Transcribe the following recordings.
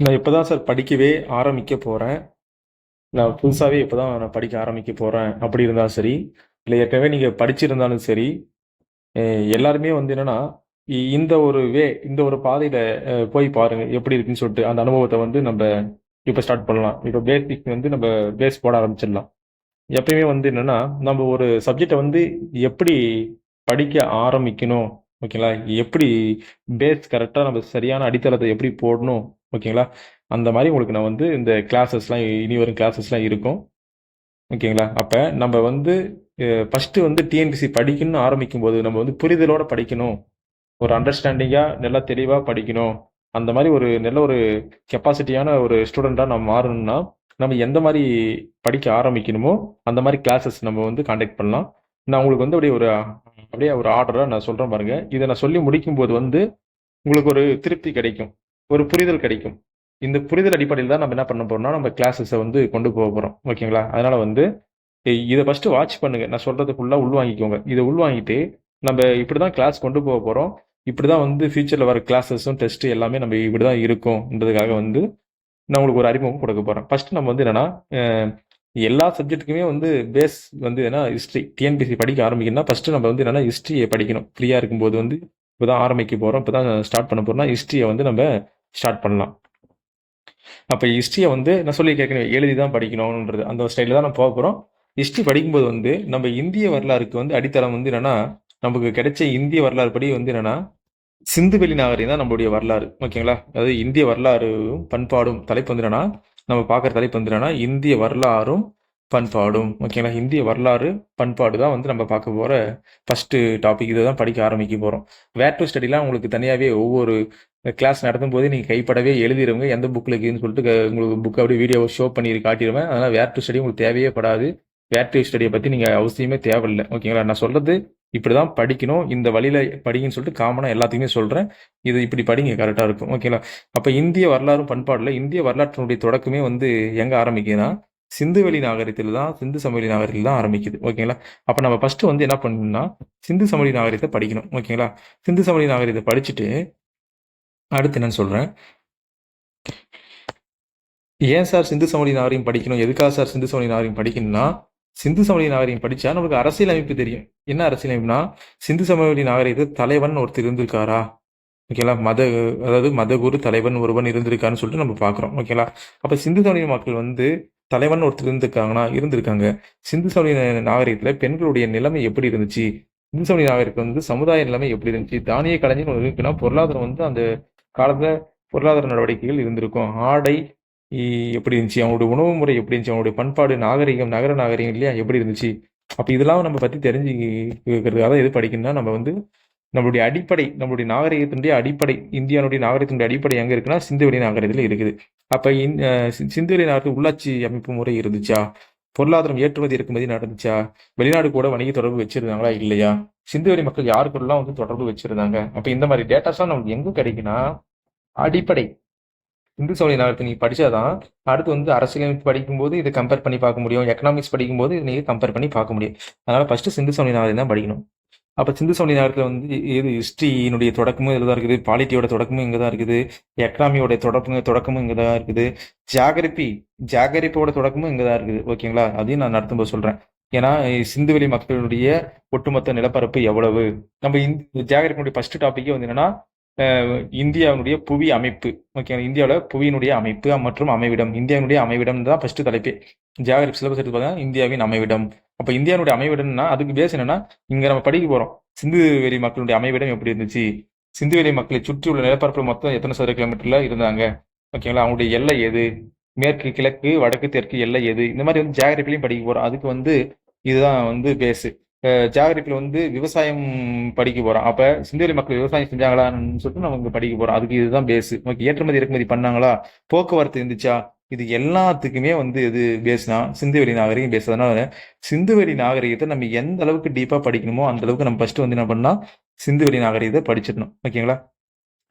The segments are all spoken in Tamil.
நான் இப்போ தான் சார் படிக்கவே ஆரம்பிக்க போகிறேன் நான் புதுசாகவே இப்போ தான் நான் படிக்க ஆரம்பிக்க போகிறேன் அப்படி இருந்தாலும் சரி இல்லை ஏற்கனவே நீங்கள் படிச்சிருந்தாலும் சரி எல்லாருமே வந்து என்னென்னா இ- இந்த ஒரு வே இந்த ஒரு பாதையில் போய் பாருங்கள் எப்படி இருக்குன்னு சொல்லிட்டு அந்த அனுபவத்தை வந்து நம்ம இப்போ ஸ்டார்ட் பண்ணலாம். இப்போ பேசிக் வந்து நம்ம பேஸ் போட ஆரம்பிச்சிடலாம். எப்பயுமே வந்து என்னென்னா நம்ம ஒரு சப்ஜெக்டை வந்து எப்படி படிக்க ஆரம்பிக்கணும் ஓகேங்களா எப்படி பேஸ் கரெக்டாக நம்ம சரியான அடித்தளத்தை எப்படி போடணும் ஓகேங்களா? அந்த மாதிரி உங்களுக்கு நான் வந்து இந்த கிளாஸஸ்லாம் இனி வரும் கிளாஸஸ்லாம் இருக்கும். ஓகேங்களா? அப்போ நம்ம வந்து ஃபஸ்ட்டு வந்து டிஎன்பிசி படிக்கணும்னு ஆரம்பிக்கும் போது நம்ம வந்து புரிதலோட படிக்கணும். ஒரு அண்டர்ஸ்டாண்டிங்காக நல்லா தெளிவாக படிக்கணும். அந்த மாதிரி ஒரு நல்ல ஒரு கெப்பாசிட்டியான ஒரு ஸ்டூடெண்ட்டாக நம்ம மாறணும்னா நம்ம எந்த மாதிரி படிக்க ஆரம்பிக்கணுமோ அந்த மாதிரி கிளாஸஸ் நம்ம வந்து காண்டாக்ட் பண்ணலாம். நான் உங்களுக்கு வந்து அப்படியே ஒரு அப்படியே ஒரு ஆர்டராக நான் சொல்கிறேன் பாருங்கள் இதை நான் சொல்லி முடிக்கும்போது வந்து உங்களுக்கு ஒரு திருப்தி கிடைக்கும். ஒரு புரிதல் கிடைக்கும். இந்த புரிதல் அடிப்படையில் தான் நம்ம என்ன பண்ண போறோம்னா நம்ம கிளாஸஸை வந்து கொண்டு போக போகிறோம் ஓகேங்களா? அதனால வந்து இதை ஃபஸ்ட்டு வாட்ச் பண்ணுங்க. நான் சொல்றது ஃபுல்லாக உள்வாங்கிக்கோங்க. இதை உள்வாங்கிட்டு நம்ம இப்படி தான் கிளாஸ் கொண்டு போக போகிறோம் இப்படி தான் வந்து ஃபியூச்சரில் வர கிளாஸஸும் டெஸ்ட் எல்லாமே நம்ம இப்படி தான் இருக்கும்ன்றதுக்காக வந்து நான் உங்களுக்கு ஒரு அறிமுகம் கொடுக்க போகிறேன் ஃபர்ஸ்ட் நம்ம வந்து என்னன்னா எல்லா சப்ஜெக்ட்டுக்குமே வந்து பேஸ் வந்து என்ன ஹிஸ்ட்ரி டிஎன்பிசி படிக்க ஆரம்பிக்கணும்னா ஃபர்ஸ்ட் நம்ம வந்து என்னன்னா ஹிஸ்ட்ரியை படிக்கணும். ஃப்ரீயாக இருக்கும்போது வந்து இப்போ தான் ஆரம்பிக்க போகிறோம் இப்போ தான் ஸ்டார்ட் பண்ண போகிறோம்னா ஹிஸ்ட்ரியை வந்து நம்ம ஸ்டார்ட் பண்ணலாம். அப்போ ஹிஸ்ட்ரியை வந்து நான் சொல்லி கேட்கணும் எழுதி தான் படிக்கணும்ன்றது. அந்த ஸ்டைலில் தான் நம்ம போக போகிறோம் ஹிஸ்ட்ரி படிக்கும்போது வந்து நம்ம இந்திய வரலாறுக்கு வந்து அடித்தளம் வந்து என்னென்னா நமக்கு கிடைச்ச இந்திய வரலாறு படி வந்து என்னென்னா சிந்துவெளி நாகரிகம் தான் நம்மளுடைய வரலாறு. ஓகேங்களா? அதாவது இந்திய வரலாறும் பண்பாடும் தலைப்பு வந்து என்னென்னா நம்ம பார்க்குற தலைப்பு வந்து என்னென்னா இந்திய வரலாறும் பண்பாடும் ஓகேங்களா? இந்திய வரலாறு பண்பாடு தான் வந்து நம்ம பார்க்க போகிற ஃபஸ்ட்டு டாபிக் இதை தான் படிக்க ஆரம்பிக்க போகிறோம் வேர் டு ஸ்டடிலாம் உங்களுக்கு தனியாகவே ஒவ்வொரு கிளாஸ் நடத்தும் போதே நீங்கள் கைப்படவே எழுதிடுவங்க எந்த புக்கில் இருக்குதுன்னு சொல்லிட்டு உங்களுக்கு புக் அப்படியே வீடியோவை ஷோ பண்ணி காட்டிடுவேன். அதனால் வேர் டு ஸ்டடி உங்களுக்கு தேவையே படாது. வேர் டு ஸ்டடியை பற்றி நீங்கள் அவசியமே தேவையில்லை. ஓகேங்களா? நான் சொல்கிறது இப்படி தான் படிக்கணும். இந்த வழியில் படிங்கன்னு சொல்லிட்டு காமனாக எல்லாத்துக்குமே சொல்கிறேன் இது இப்படி படிங்க கரெக்டாக இருக்கும். ஓகேங்களா? அப்போ இந்திய வரலாறும் பண்பாடில் இந்திய வரலாற்றினுடைய தொடக்கமே வந்து எங்கே ஆரம்பிக்குதுன்னா சிந்துவெளி நாகரிகத்தில் தான் சிந்து சமவெளி நாகரிகத்தில் தான் ஆரம்பிக்குது. ஓகேங்களா அப்போ நம்ம ஃபஸ்ட்டு வந்து என்ன பண்ணணும்னா சிந்து சமவெளி நாகரிகத்தை படிக்கணும். ஓகேங்களா சிந்து சமவெளி நாகரிகத்தை படிச்சுட்டு அடுத்து என்னன்னு சொல்கிறேன் ஏன் சார் சிந்து சமவெளி நாகரிகம் படிக்கணும்? எதுக்காக சார் சிந்து சமவெளி நாகரிகம் படிக்கணும்னா சிந்து சமவெளி நாகரிகம் படித்தா நமக்கு அரசியல் அமைப்பு தெரியும். என்ன அரசியல் அமைப்புனா சிந்து சமவெளி நாகரிகத்தை தலைவன் ஒருத்தர் இருந்திருக்காரா? ஓகேங்களா? மத அதாவது மதகுரு தலைவன் ஒருவன் இருந்திருக்கான்னு சொல்லிட்டு நம்ம பார்க்குறோம் ஓகேங்களா? அப்போ சிந்து சமவெளி மக்கள் வந்து தலைவன் ஒருத்தர் இருந்திருக்காங்கன்னா இருந்திருக்காங்க. சிந்து சமவெளி நாகரிகத்தில் பெண்களுடைய நிலைமை எப்படி இருந்துச்சு? சிந்து சமவெளி நாகரிகம் வந்து சமுதாய நிலைமை எப்படி இருந்துச்சு? தானிய கலைஞர் ஒன்று இருக்குன்னா பொருளாதாரம் வந்து அந்த காலத்தில் பொருளாதார நடவடிக்கைகள் இருந்திருக்கும். ஆடை எப்படி இருந்துச்சு? அவங்களுடைய உணவு முறை எப்படி இருந்துச்சு? அவங்களுடைய பண்பாடு நாகரிகம் நகர நாகரிகம் இல்லையா எப்படி இருந்துச்சு? அப்போ இதெல்லாம் நம்ம பற்றி தெரிஞ்சுக்கிறதுக்காக எது படிக்கணும்னா நம்ம வந்து நம்மளுடைய அடிப்படை நம்மளுடைய நாகரிகத்தினுடைய அடிப்படை இந்தியாவுடைய நாகரிகத்தினுடைய அடிப்படை எங்கே இருக்குன்னா சிந்துவெளி நாகரிகத்தில் இருக்குது. அப்போ இந்த சிந்துவெளி நாகரிக உள்ளாட்சி அமைப்பு முறை இருந்துச்சா? பொருளாதாரம் ஏற்றுமதி இறக்குமதி நடந்துச்சா? வெளிநாடு கூட வணிக தொடர்பு வச்சிருந்தாங்களா இல்லையா? சிந்துவெளி மக்கள் யாரு வந்து தொடர்பு வச்சிருந்தாங்க? அப்போ இந்த மாதிரி டேட்டாஸ்லாம் நமக்கு எங்கே கிடைக்குன்னா அடிப்படை. இந்து சமய நாகரத்தை நீங்கள் படிச்சாதான் அடுத்து வந்து அரசியலமைப்பு படிக்கும்போது இதை கம்பேர் பண்ணி பார்க்க முடியும். எக்கனாமிக்ஸ் படிக்கும்போது இதை நீங்கள் கம்பேர் பண்ணி பார்க்க முடியும். அதனால் ஃபஸ்ட்டு சிந்து சமய நாகரிகம் தான் படிக்கணும். அப்போ சிந்து சமய நகரத்தில் வந்து இது ஹிஸ்டரியினுடைய தொடக்கமும் இதில் தான் இருக்குது பாலிட்டியோட தொடக்கமும் இங்கே தான் இருக்குது எக்கனாமியோட தொடக்கமும் தொடக்கமும் இங்கே தான் இருக்குது ஜாகிரபி ஜாகரிப்போட தொடக்கமும் இங்கே தான் இருக்குது ஓகேங்களா? அதையும் நான் நடத்தும்போது சொல்கிறேன் ஏன்னா சிந்துவெளி மக்களுடைய ஒட்டுமொத்த நிலப்பரப்பு எவ்வளவு? நம்ம இந்த ஜாகரிப்பினுடைய ஃபர்ஸ்ட் டாப்பிக்கே வந்து என்னன்னா இந்தியாவினுடைய புவி அமைப்பு ஓகே இந்தியாவில் புவியினுடைய அமைப்பு மற்றும் அமைவிடம் இந்தியாவினுடைய அமைவிடம் தான் ஃபர்ஸ்ட் தலைப்பே. ஜாகரிப் சிலபஸ் எடுத்து பார்த்தா இந்தியாவின் அமைவிடம். அப்போ இந்தியாவுடைய அமைவிடம்னா அதுக்கு பேஸ் என்னன்னா இங்க நம்ம படிக்க போறோம். சிந்துவெளி மக்களுடைய அமைவிடம் எப்படி இருந்துச்சு? சிந்துவெளி மக்களை சுற்றி உள்ள நிலப்பரப்பு மொத்தம் எத்தனை சதுர கிலோமீட்டர்ல இருந்தாங்க? ஓகேங்களா அவங்களுடைய எல்லை எது? மேற்கு கிழக்கு வடக்கு தெற்கு எல்லை எது? இந்த மாதிரி வந்து ஜாகிரபிலையும் படிக்க போறோம். அதுக்கு வந்து இதுதான் வந்து பேஸு ஜாகிரபியில் வந்து விவசாயம் படிக்க போறோம். அப்ப சிந்துவெளி மக்கள் விவசாயம் செஞ்சாங்களான்னு சொல்லிட்டு நம்ம படிக்க போறோம். அதுக்கு இதுதான் பேஸு ஓகே ஏற்றுமதி இறக்குமதி பண்ணாங்களா? போக்குவரத்து இருந்துச்சா? இது எல்லாத்துக்குமே வந்து இது பேஸ்னா சிந்துவெளி நாகரிகம் பேஸ் அதனால சிந்துவெளி நாகரிகத்தை நம்ம எந்த அளவுக்கு டீப்பா படிக்கணுமோ அந்த அளவுக்கு நம்ம ஃபர்ஸ்ட் வந்து என்ன பண்ணா சிந்துவெளி நாகரிகத்தை படிச்சிடணும். ஓகேங்களா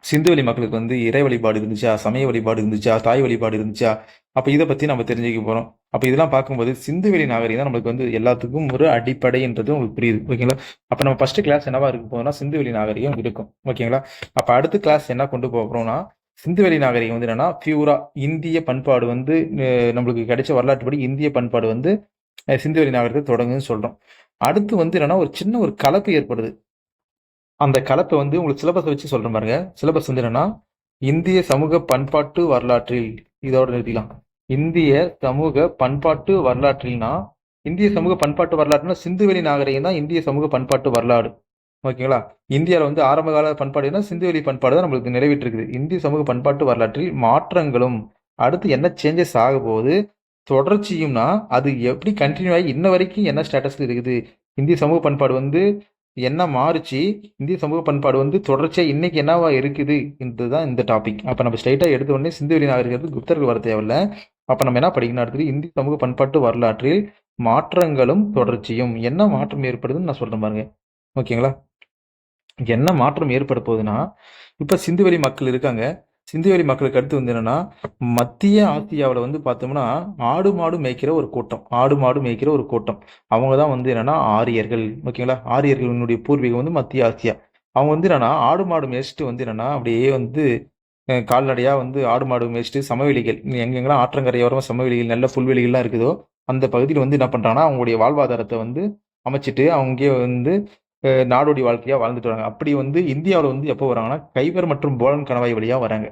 சிந்துவெளி மக்களுக்கு வந்து இறை வழிபாடு இருந்துச்சா? சமய வழிபாடு இருந்துச்சா? தாய் வழிபாடு இருந்துச்சா? அப்ப இதை பத்தி நம்ம தெரிஞ்சுக்க போறோம். அப்ப இதெல்லாம் பார்க்கும்போது சிந்துவெளி நாகரிகம் தான் நம்மளுக்கு வந்து எல்லாத்துக்கும் ஒரு அடிப்படைன்றது உங்களுக்கு புரியுது. ஓகேங்களா அப்ப நம்ம ஃபர்ஸ்ட் கிளாஸ் என்னவா இருக்க போதும்னா சிந்துவெளி நாகரிகம் இருக்கும். ஓகேங்களா அப்ப அடுத்த கிளாஸ் என்ன கொண்டு போக போறோம்னா சிந்துவெளி நாகரிகம் வந்து என்னன்னா பியூரா இந்திய பண்பாடு வந்து நம்மளுக்கு கிடைச்ச வரலாற்றுப்படி இந்திய பண்பாடு வந்து சிந்துவெளி நாகரிகத்தை தொடங்குன்னு சொல்றோம். அடுத்து வந்து என்னன்னா ஒரு சின்ன ஒரு கலப்பு ஏற்படுது. அந்த கலப்பை வந்து உங்களுக்கு சிலபஸ் வச்சு சொல்றேன் பாருங்க. சிலபஸ் வந்து என்னன்னா இந்திய சமூக பண்பாட்டு வரலாற்றில் இதோட நிறுத்திக்கலாம். இந்திய சமூக பண்பாட்டு வரலாற்றில்னா இந்திய சமூக பண்பாட்டு வரலாற்றுனா சிந்துவெளி நாகரிகம் தான் இந்திய சமூக பண்பாட்டு வரலாறு. ஓகேங்களா? இந்தியாவில் வந்து ஆரம்ப கால பண்பாடுனா சிந்துவெளி பண்பாடு தான் நம்மளுக்கு நிறைவேற்றிருக்குது. இந்திய சமூக பண்பாட்டு வரலாற்றில் மாற்றங்களும் அடுத்து என்ன சேஞ்சஸ் ஆக போகுது? தொடர்ச்சியும்னா அது எப்படி கண்டினியூ ஆகி இன்ன வரைக்கும் என்ன ஸ்டேட்டஸில் இருக்குது? இந்திய சமூக பண்பாடு வந்து என்ன மாறுச்சு? இந்திய சமூக பண்பாடு வந்து தொடர்ச்சியாக இன்னைக்கு என்னவா இருக்குது? இதுதான் இந்த டாபிக் அப்போ நம்ம ஸ்ட்ரைட்டாக எடுத்த உடனே சிந்துவெளி நாகரிகத்துக்கு குப்தர்கள் வர தேவையில்ல. அப்போ நம்ம என்ன படிக்கணும்? அடுத்தது இந்திய சமூக பண்பாட்டு வரலாற்றில் மாற்றங்களும் தொடர்ச்சியும் என்ன மாற்றம் ஏற்படுதுன்னு நான் சொல்கிறேன் பாருங்க. ஓகேங்களா? என்ன மாற்றம் ஏற்பட போகுதுன்னா இப்ப சிந்துவெளி மக்கள் இருக்காங்க. சிந்துவெளி மக்களுக்கு அடுத்து வந்து என்னன்னா மத்திய ஆசியாவில் வந்து பார்த்தோம்னா ஆடு மாடு மேய்க்கிற ஒரு கூட்டம். ஆடு மாடு மேய்க்கிற ஒரு கூட்டம். அவங்க தான் வந்து என்னன்னா ஆரியர்கள். ஓகேங்களா? ஆரியர்களுடைய பூர்வீகம் வந்து மத்திய ஆசியா. அவங்க வந்து என்னன்னா ஆடு மாடு மேய்ச்சிட்டு வந்து என்னன்னா அப்படியே வந்து அஹ், கால்நடையா வந்து ஆடு மாடு மேய்ச்சிட்டு சமவெளிகள் எங்கெங்கெல்லாம் ஆற்றங்கரையோரம் சமவெளிகள் நல்ல புல்வெளிகள்லாம் இருக்குதோ அந்த பகுதியில் வந்து என்ன பண்றாங்கன்னா அவங்களுடைய வாழ்வாதாரத்தை வந்து அமைச்சிட்டு அவங்க வந்து நாடோடி வாழ்க்கையாக வாழ்ந்துட்டு வராங்க. அப்படி வந்து இந்தியாவில் வந்து எப்போ வராங்கன்னா கைவர் மற்றும் போலன் கணவாய் வழியாக வராங்க.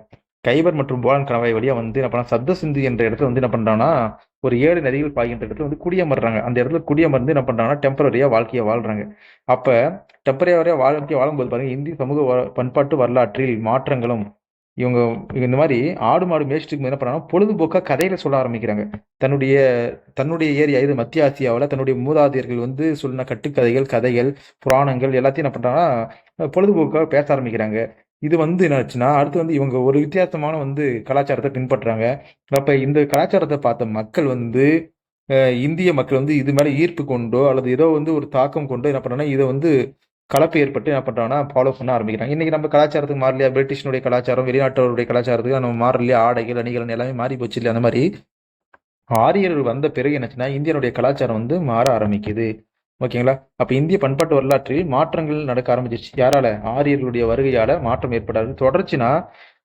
கைபர் மற்றும் போலன் கணவாய் வழியாக வந்து என்ன பண்ணா சப்த சிந்து என்ற இடத்துல வந்து என்ன பண்ணுறாங்கன்னா ஒரு ஏழு நதிகள் பாய்கின்ற இடத்துல வந்து குடியமர்றாங்க. அந்த இடத்துல குடியமர்ந்து என்ன பண்ணுறாங்கன்னா டெம்பரரியாக வாழ்க்கையை வாழ்றாங்க. அப்போ டெம்பரரியாக வாழ்க்கையை வாழும்போது பாருங்க இந்திய சமூக பண்பாட்டு வரலாற்றில் மாற்றங்களும் இவங்க இந்த மாதிரி ஆடு மாடு மேய்ச்சிட்டு என்ன பண்ணாங்கன்னா பொழுதுபோக்காக கதையில சொல்ல ஆரம்பிக்கிறாங்க. தன்னுடைய தன்னுடைய ஏரியா இது மத்திய ஆசியாவில் தன்னுடைய மூதாதையர்கள் வந்து சொன்ன கட்டுக்கதைகள் கதைகள் புராணங்கள் எல்லாத்தையும் என்ன பண்ணுறாங்கன்னா பொழுதுபோக்காக பேச ஆரம்பிக்கிறாங்க. இது வந்து என்னாச்சுன்னா அடுத்து வந்து இவங்க ஒரு வித்தியாசமான வந்து கலாச்சாரத்தை பின்பற்றுறாங்க. அப்போ இந்த கலாச்சாரத்தை பார்த்த மக்கள் வந்து இந்திய மக்கள் வந்து இது மேலே ஈர்ப்பு கொண்டோ அல்லது ஏதோ வந்து ஒரு தாக்கம் கொண்டோ என்ன பண்றாங்கன்னா இதை வந்து கலப்பு ஏற்பட்டு என்ன பண்ணுறாங்கன்னா ஃபாலோ பண்ண ஆரம்பிக்கிறாங்க. இன்றைக்கி நம்ம கலாச்சாரத்துக்கு மாறலையா? பிரிட்டிஷனுடைய கலாச்சாரம் வெளிநாட்டவருடைய கலாச்சாரத்துக்கு நம்ம மாறலையா? ஆடைகள் அணிகள் எல்லாமே மாறி போச்சு இல்லையா? அந்த மாதிரி ஆரியர்கள் வந்த பிறகு என்னச்சுன்னா இந்தியனுடைய கலாச்சாரம் வந்து மாற ஆரம்பிக்குது. ஓகேங்களா? அப்போ இந்திய பண்பாட்டு வரலாற்றில் மாற்றங்கள் நடக்க ஆரம்பிச்சிருச்சு. யாரால? ஆரியர்களுடைய வருகையால மாற்றம் ஏற்படாது. தொடர்ச்சினா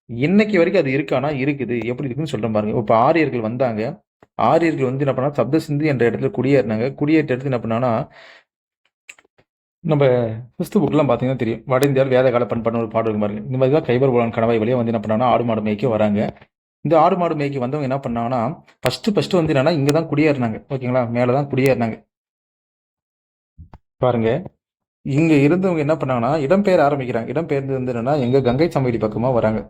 இன்னைக்கு வரைக்கும் அது இருக்கானா இருக்குது. எப்படி இருக்குன்னு சொல்றேன் பாருங்க. இப்போ ஆரியர்கள் வந்தாங்க. ஆரியர்கள் வந்து என்ன பண்ணா சப்த சிந்து என்ற இடத்துல குடியேறினாங்க. குடியேற்ற இடத்துல என்ன பண்ணாங்கன்னா நம்ம கிறிஸ்து புக்லாம் பார்த்தீங்கன்னா தெரியும். வட இந்தியாவில் வேத கால பண்பாடு ஒரு பாடல் இருக்கும் பாருங்க. இந்த மாதிரி தான் கைபர் புலான் கணவாய் வழியா வந்து என்ன பண்ணாங்கன்னா ஆடு மாடு மேய்க்க வராங்க. இந்த ஆடு மாடு மேய்க்கு வந்தவங்க என்ன பண்ணாங்கன்னா ஃபஸ்ட்டு ஃபஸ்ட்டு வந்து என்னன்னா இங்கே தான் குடியேறினாங்க. ஓகேங்களா? மேலே தான் குடியேறினாங்க. பாருங்க. இங்கே இருந்தவங்க என்ன பண்ணாங்கன்னா இடம்பெயர் ஆரம்பிக்கிறாங்க. இடம்பெயர்ந்து வந்து என்னன்னா எங்கள் கங்கை சமவெளி பக்கமாக வராங்க.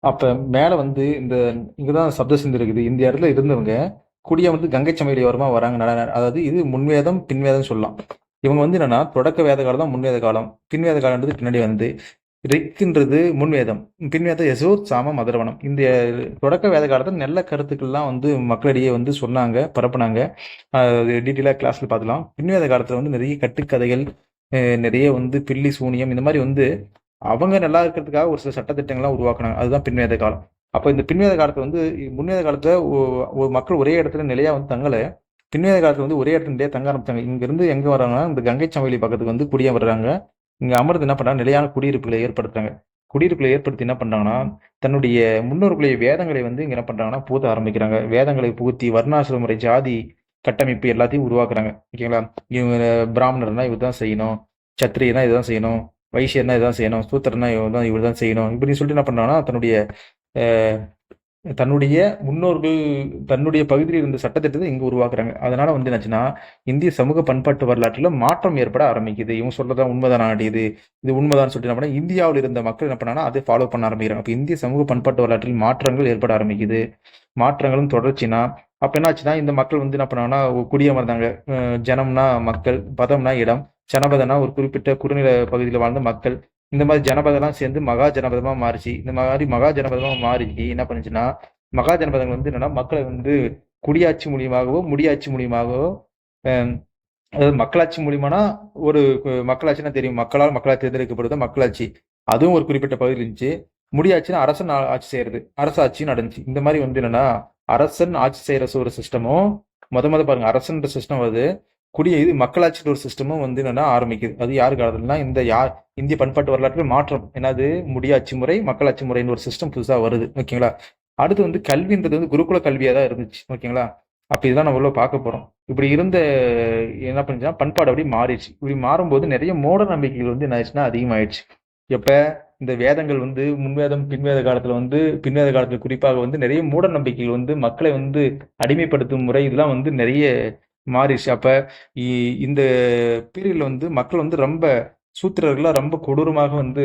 அப்போ மேலே வந்து இந்த இங்கே தான் சப்த சிந்து இருக்குது. இந்த இடத்துல இருந்தவங்க குடியே வந்து கங்கை சமவெளி ஓரமாக வராங்க. நட- அதாவது இது முன்வேதம் பின்வேதம் சொல்லலாம். இவங்க வந்து என்னன்னா தொடக்க வேத காலம் தான் முன்வேத காலம். பின்வேத காலம்ன்றது பின்னாடி வந்து ரிக்குன்றது முன்வேதம். பின்வேதம் யசோர் சாம மதுரவனம் இந்த தொடக்க வேத காலத்தில் நல்ல கருத்துக்கள்லாம் வந்து மக்களிடையே வந்து சொன்னாங்க பரப்புனாங்க. டீட்டெயிலாக கிளாஸ்ல பார்த்துலாம் பின்வேத காலத்தில் வந்து நிறைய கட்டுக்கதைகள் நிறைய வந்து பில்லி சூனியம் இந்த மாதிரி வந்து அவங்க நல்லா இருக்கிறதுக்காக ஒரு சில சட்டத்திட்டங்கள்லாம் உருவாக்குனாங்க. அதுதான் பின்வேத காலம். அப்போ இந்த பின்வேத காலத்தில் வந்து முன்வேத காலத்தில் மக்கள் ஒரே இடத்துல நிலையா வந்து தங்கலை. பின்வேத காலத்துல வந்து ஒரே இடத்துல தங்க ஆரம்பிச்சாங்க. இங்க இருந்து எங்க வராங்கன்னா இந்த கங்கை சமவெளி பக்கத்துக்கு வந்து குடியே வர்றாங்க. இங்க அமர்ந்து என்ன பண்ணுறாங்க நிலையான குடியிருப்புகளை ஏற்படுத்துறாங்க. குடியிருப்புகளை ஏற்படுத்தி என்ன பண்றாங்கன்னா தன்னுடைய முன்னோர்களுடைய வேதங்களை வந்து இங்க என்ன பண்றாங்கன்னா பூத்த ஆரம்பிக்கிறாங்க. வேதங்களை புகுத்தி வர்ணாசிரம முறை ஜாதி கட்டமைப்பு எல்லாத்தையும் உருவாக்குறாங்க. ஓகேங்களா? இவங்க பிராமணர்னா இவர் தான் செய்யணும். சத்திரியனா இதுதான் செய்யணும். வைசியர்னா இதுதான் செய்யணும். சூத்திரனா இவர் தான் இவர் தான் செய்யணும். இப்படின்னு சொல்லிட்டு என்ன பண்ணாங்கன்னா தன்னுடைய தன்னுடைய முன்னோர்கள் தன்னுடைய பகுதியில் இருந்த சட்டத்திட்டத்தை இங்கே உருவாக்குறாங்க. அதனால வந்து என்னாச்சுன்னா இந்திய சமூக பண்பாட்டு வரலாற்றில் மாற்றம் ஏற்பட ஆரம்பிக்குது. இவங்க சொல்றதா உண்மைதான் ஆடி இது இது உண்மைதான் சொல்லிட்டு என்ன இந்தியாவில் இருந்த மக்கள் என்ன பண்ணாங்கன்னா அதை ஃபாலோ பண்ண ஆரம்பிக்கிறாங்க. அப்போ இந்திய சமூக பண்பாட்டு வரலாற்றில் மாற்றங்கள் ஏற்பட ஆரம்பிக்குது. மாற்றங்களும் தொடர்ச்சினா அப்போ என்னாச்சுன்னா இந்த மக்கள் வந்து என்ன பண்ணாங்கன்னா குடியமர்ந்தாங்க. ஜனம்னா மக்கள் பதம்னா இடம் ஜனபதனா ஒரு குறிப்பிட்ட குறுநில பகுதியில் வாழ்ந்த மக்கள். இந்த மாதிரி ஜனபதம்லாம் சேர்ந்து மகா ஜனபதமா மாறிச்சு. இந்த மாதிரி மகா ஜனபதமா மாறிச்சு. என்ன பண்ணுச்சுன்னா மகா ஜனபதங்கள் வந்து என்னன்னா மக்களை வந்து குடியாட்சி மூலியமாகவோ முடியாட்சி மூலியமாகவோ அதாவது மக்களாட்சி மூலியமானா ஒரு மக்களாட்சினா தெரியும். மக்களால் மக்களால் தேர்ந்தெடுக்கப்படுது மக்களாட்சி. அதுவும் ஒரு குறிப்பிட்ட பகுதியில் இருந்துச்சு. முடியாட்சினா அரசன் ஆட்சி செய்யறது. அரசாட்சியும் நடந்துச்சு. இந்த மாதிரி வந்து என்னன்னா அரசன் ஆட்சி செய்யற ஒரு சிஸ்டமும் முத முத பாருங்க அரசன்ற சிஸ்டம் வருது குடிய இது மக்களாட்சி ஒரு சிஸ்டமும் வந்து என்னன்னா ஆரம்பிக்குது. அது யாரு காலத்துலனா இந்த யார் இந்திய பண்பாட்டு வரலாற்றில் மாற்றம். என்னது முடியாட்சி முறை மக்களாட்சி முறைன்னு ஒரு சிஸ்டம் புதுசாக வருது. ஓகேங்களா? அடுத்து வந்து கல்வின்றது வந்து குருகுல கல்வியாக தான் இருந்துச்சு. ஓகேங்களா? அப்போ இதுதான் நம்ம உள்ள பார்க்க போகிறோம் இப்படி இருந்த என்ன பண்ணுச்சுன்னா பண்பாடு அப்படி மாறிடுச்சு. இப்படி மாறும்போது நிறைய மூட நம்பிக்கைகள் வந்து என்ன ஆயிடுச்சுன்னா அதிகமாயிடுச்சு. எப்போ? இந்த வேதங்கள் வந்து முன்வேதம் பின்வேத காலத்தில் வந்து பின்வேத காலத்தில் குறிப்பாக வந்து நிறைய மூட நம்பிக்கைகள் வந்து மக்களை வந்து அடிமைப்படுத்தும் முறை இதெல்லாம் வந்து நிறைய மாறிடுச்சு. அப்ப இந்த பீரியட்ல வந்து மக்கள் வந்து ரொம்ப சூத்திரர்களா ரொம்ப கொடூரமாக வந்து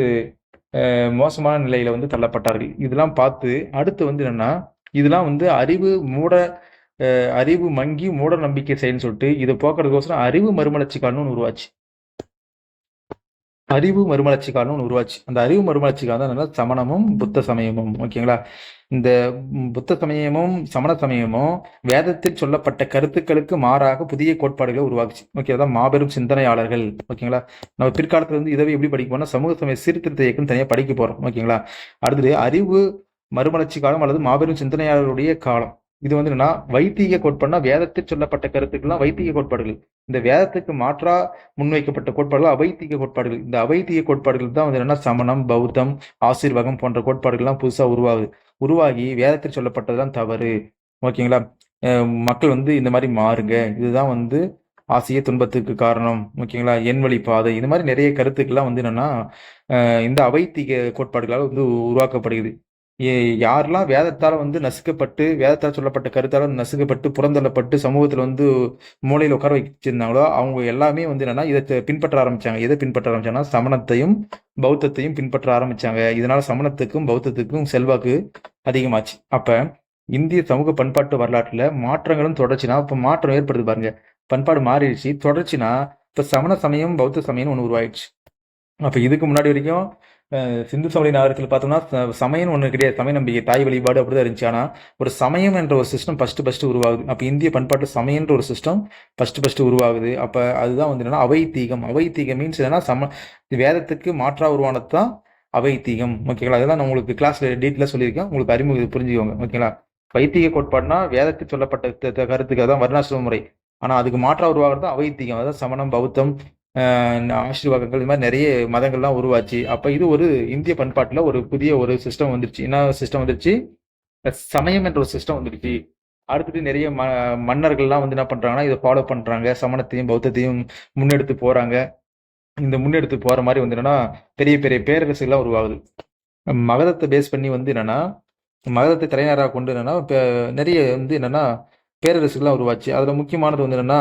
மோசமான நிலையில வந்து தள்ளப்பட்டார்கள். இதெல்லாம் பார்த்து அடுத்து வந்து என்னன்னா இதெல்லாம் வந்து அறிவு மூட அறிவு மங்கி மூட நம்பிக்கை செய்யன்னு சொல்லிட்டு இதை போக்குறதுக்கோசரம் அறிவு மறுமலர்ச்சி காலம்னு உருவாச்சு. அறிவு மறுமலர்ச்சி காலம்னு உருவாச்சு. அந்த அறிவு மறுமலர்ச்சி காலம் தான் சமணமும் புத்த சமயமும். ஓகேங்களா? இந்த புத்த சமயமும் சமண சமயமும் வேதத்தில் சொல்லப்பட்ட கருத்துக்களுக்கு மாறாக புதிய கோட்பாடுகளை உருவாக்குச்சு. ஓகே அதான் மாபெரும் சிந்தனையாளர்கள். ஓகேங்களா? நம்ம பிற்காலத்துல வந்து இதை எப்படி படிக்க சமூக சமய சீர்திருத்த இயக்கம் தனியாக படிக்க போறோம். ஓகேங்களா? அடுத்தது அறிவு மறுமலர்ச்சி காலம் அல்லது மாபெரும் சிந்தனையாளருடைய காலம். இது வந்து என்னன்னா வைத்தீக கோட்பாடுனா வேதத்தில் சொல்லப்பட்ட கருத்துக்கள்லாம் வைத்தீக கோட்பாடுகள். இந்த வேதத்துக்கு மாற்றா முன்வைக்கப்பட்ட கோட்பாடுகள் அவைத்தீக கோட்பாடுகள். இந்த அவைத்திய கோட்பாடுகள் தான் வந்து என்னன்னா சமணம் பௌத்தம் ஆசீர்வாகம் போன்ற கோட்பாடுகள்லாம் புதுசா உருவாகுது. உருவாகி வேதத்தில் சொல்லப்பட்டதெல்லாம் தவறு. ஓகேங்களா? மக்கள் வந்து இந்த மாதிரி மாறுங்க. இதுதான் வந்து ஆசிய துன்பத்துக்கு காரணம். ஓகேங்களா? எண்வழி பாதை. இந்த மாதிரி நிறைய கருத்துக்கள்லாம் வந்து என்னன்னா இந்த அவைத்தீக கோட்பாடுகளால் வந்து உருவாக்கப்படுகிறது. யாரெல்லாம் வேதத்தால் வந்து நசுக்கப்பட்டு வேதத்தால் சொல்லப்பட்ட கருத்தால் வந்து நசுக்கப்பட்டு புறந்தள்ளப்பட்டு சமூகத்தில் வந்து மூலையில் உட்கார வச்சிருந்தாங்களோ அவங்க எல்லாமே வந்து என்னன்னா இதை பின்பற்ற ஆரம்பிச்சாங்க. எதை பின்பற்ற ஆரம்பிச்சாங்கன்னா சமணத்தையும் பௌத்தத்தையும் பின்பற்ற ஆரம்பிச்சாங்க. இதனால சமணத்துக்கும் பௌத்தத்துக்கும் செல்வாக்கு அதிகமாச்சு. அப்ப இந்திய சமூக பண்பாட்டு வரலாற்றுல மாற்றங்களும் தொடர்ச்சினா இப்ப மாற்றம் ஏற்படுது பாருங்க. பண்பாடு மாறிடுச்சு. தொடர்ச்சினா இப்ப சமண சமயம் பௌத்த சமயம்னு ஒன்று உருவாயிடுச்சு. அப்ப இதுக்கு முன்னாடி வரைக்கும் சிந்து சமவெளி நகரத்தில் பார்த்தோம்னா சமயம் ஒன்று கிடையாது. சமய நம்பிக்கை தாய் வழிபாடு அப்படிதான் இருந்துச்சு. ஆனால் ஒரு சமயம் என்ற ஒரு சிஸ்டம் ஃபஸ்ட்டு ஃபஸ்ட்டு உருவாகுது. அப்போ இந்திய பண்பாட்டு சமயன்ற ஒரு சிஸ்டம் ஃபஸ்ட்டு ஃபஸ்ட்டு உருவாகுது. அப்போ அதுதான் வந்து என்னன்னா அவைத்தீகம். அவைத்தீகம் மீன்ஸ் என்னன்னா சம வேதத்துக்கு மாற்றா உருவானது தான் அவைத்தீகம் ஓகேங்களா அதெல்லாம் நான் உங்களுக்கு கிளாஸில் டீட்டெயிலாக சொல்லியிருக்கேன். உங்களுக்கு அறிமுகம் புரிஞ்சுக்கோங்க. ஓகேங்களா வைத்திக கோட்பாடுனா வேதத்துக்கு சொல்லப்பட்ட கருத்துக்கு அதான் வர்ணாசிரம முறை. ஆனால் அதுக்கு மாற்றா உருவாகிறது தான் அவைத்தீகம். அதாவது சமணம் பௌத்தம் ஆசீர்வாதங்கள் இது மாதிரி நிறைய மதங்கள்லாம் உருவாச்சு. அப்போ இது ஒரு இந்திய பண்பாட்டில் ஒரு புதிய ஒரு சிஸ்டம் வந்துருச்சு. என்ன சிஸ்டம் வந்துருச்சு? சமயம் என்ற ஒரு சிஸ்டம் வந்துருச்சு. அடுத்துட்டு நிறைய ம மன்னர்கள்லாம் வந்து என்ன பண்ணுறாங்கன்னா இதை ஃபாலோ பண்ணுறாங்க சமணத்தையும் பௌத்தத்தையும் முன்னெடுத்து போகிறாங்க இந்த முன்னெடுத்து போகிற மாதிரி வந்து என்னன்னா பெரிய பெரிய பேரரசுகள்லாம் உருவாகுது. மகதத்தை பேஸ் பண்ணி வந்து என்னன்னா மகதத்தை தலைநகராக கொண்டு என்னன்னா நிறைய வந்து என்னன்னா பேரரசுகள்லாம் உருவாச்சு. அதில் முக்கியமானது வந்து என்னன்னா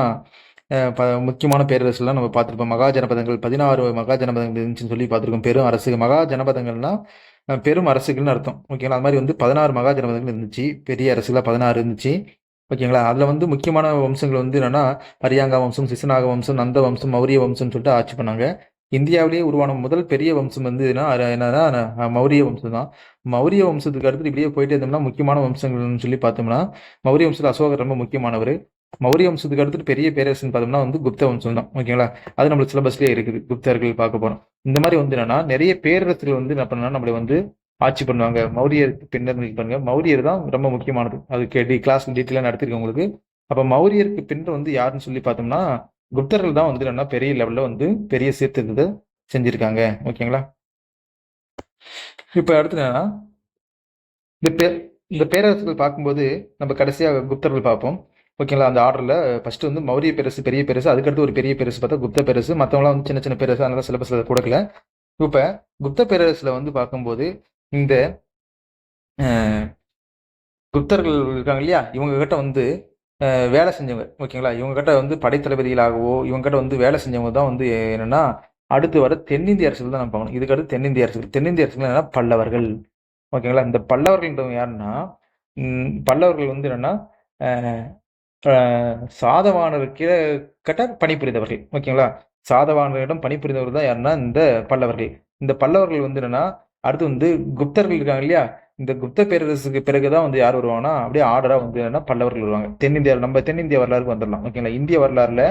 முக்கியமான பேரரசுலாம் நம்ம பார்த்துருப்போம். மகா ஜனபதங்கள் பதினாறு மகா ஜனபதங்கள் இருந்துச்சுன்னு சொல்லி பார்த்துருக்கோம். பெரும் அரசு மகா ஜனபதங்கள்னா பெரும் அரசுகள்னு அர்த்தம். ஓகேங்களா? அது மாதிரி வந்து பதினாறு மகா ஜனபதங்கள் இருந்துச்சு. பெரிய அரசுலாம் பதினாறு இருந்துச்சு. ஓகேங்களா? அதில் வந்து முக்கியமான வம்சங்கள் வந்து என்னென்னா ஹரியாங்கா வம்சம் சிசுநாக வம்சம் நந்த வம்சம் மௌரிய வம்சம்னு சொல்லிட்டு ஆட்சி பண்ணாங்க. இந்தியாவிலேயே உருவான முதல் பெரிய வம்சம் வந்து என்னன்னா மௌரிய வம்சம் தான். மௌரிய வம்சத்துக்கு அடுத்து இப்படியே போயிட்டே இருந்தோம்னா முக்கியமான வம்சங்கள்னு சொல்லி பார்த்தோம்னா மௌரிய வம்சத்தில் அசோகர் ரொம்ப முக்கியமானவர். மௌரிய வம்சத்துக்கு அடுத்துட்டு பெரிய பேரரசுன்னு பார்த்தோம்னா வந்து குப்த வம்சம் தான். ஓகேங்களா அது நம்மளுக்கு சிலபஸ்லேயே இருக்குது. குப்தர்கள் பார்க்க போறோம். இந்த மாதிரி வந்து என்னன்னா நிறைய பேரரசுகள் வந்து என்ன பண்ணா நம்மளை வந்து ஆட்சி பண்ணுவாங்க. மௌரியருக்கு பின்னர் பண்ணுங்க. பாருங்க மௌரியர் தான் ரொம்ப முக்கியமானது. அது கேடி கிளாஸ் டீட்டெயிலாக நடத்திருக்கேன் உங்களுக்கு. அப்ப மௌரியருக்கு பின்னர் வந்து யாருன்னு சொல்லி பார்த்தோம்னா குப்தர்கள் தான் வந்து என்னன்னா பெரிய லெவல்ல வந்து பெரிய சீர்திருத்தத்தை செஞ்சிருக்காங்க. ஓகேங்களா இப்ப அடுத்து என்னன்னா இந்த பே இந்த பேரரசுகள் பார்க்கும்போது நம்ம கடைசியா குப்தர்கள் பார்ப்போம். ஓகேங்களா அந்த ஆர்டரில் ஃபர்ஸ்ட் வந்து மௌரிய பெருசு பெரிய பெருசு அதுக்கடுத்து ஒரு பெரிய பெருசு பார்த்தா குப்த பெருசு மற்றவங்களாம் வந்து சின்ன சின்ன பெருசு அதனால சிலபஸில் கொடுக்கல. இப்போ குப்த பேரரசில் வந்து பார்க்கும்போது இந்த குப்தர்கள் இருக்காங்க இல்லையா இவங்க கிட்ட வந்து வேலை செஞ்சவங்க ஓகேங்களா இவங்க கிட்ட வந்து படைத்தளபதிகளாகவோ இவங்க கிட்ட வந்து வேலை செஞ்சவங்க தான் வந்து என்னன்னா அடுத்து வர தென்னிந்திய அரசுகள் தான் நம்ம பார்க்கணும். இதுக்கடுத்து தென்னிந்திய அரசுகள். தென்னிந்திய அரசுகள் என்னன்னா பல்லவர்கள். ஓகேங்களா இந்த பல்லவர்கள்ன்றவங்க யாருன்னா பல்லவர்கள் வந்து என்னன்னா சாதவானருக்கு கிட்ட பணிபுரிந்தவர்கள் ஓகேங்களா? சாதவானரிடம் பணிபுரிந்தவர் தான் யாருன்னா இந்த பல்லவர்கள். இந்த பல்லவர்கள் வந்து என்னன்னா அடுத்து வந்து குப்தர்கள் இருக்காங்க இல்லையா? இந்த குப்த பேரரசுக்கு பிறகுதான் வந்து யார் வருவாங்கன்னா அப்படியே ஆர்டரா வந்து என்னன்னா பல்லவர்கள் வருவாங்க. தென்னிந்தியா நம்ம தென்னிந்திய வரலாறுக்கு வந்துடலாம் ஓகேங்களா? இந்திய வரலாறுல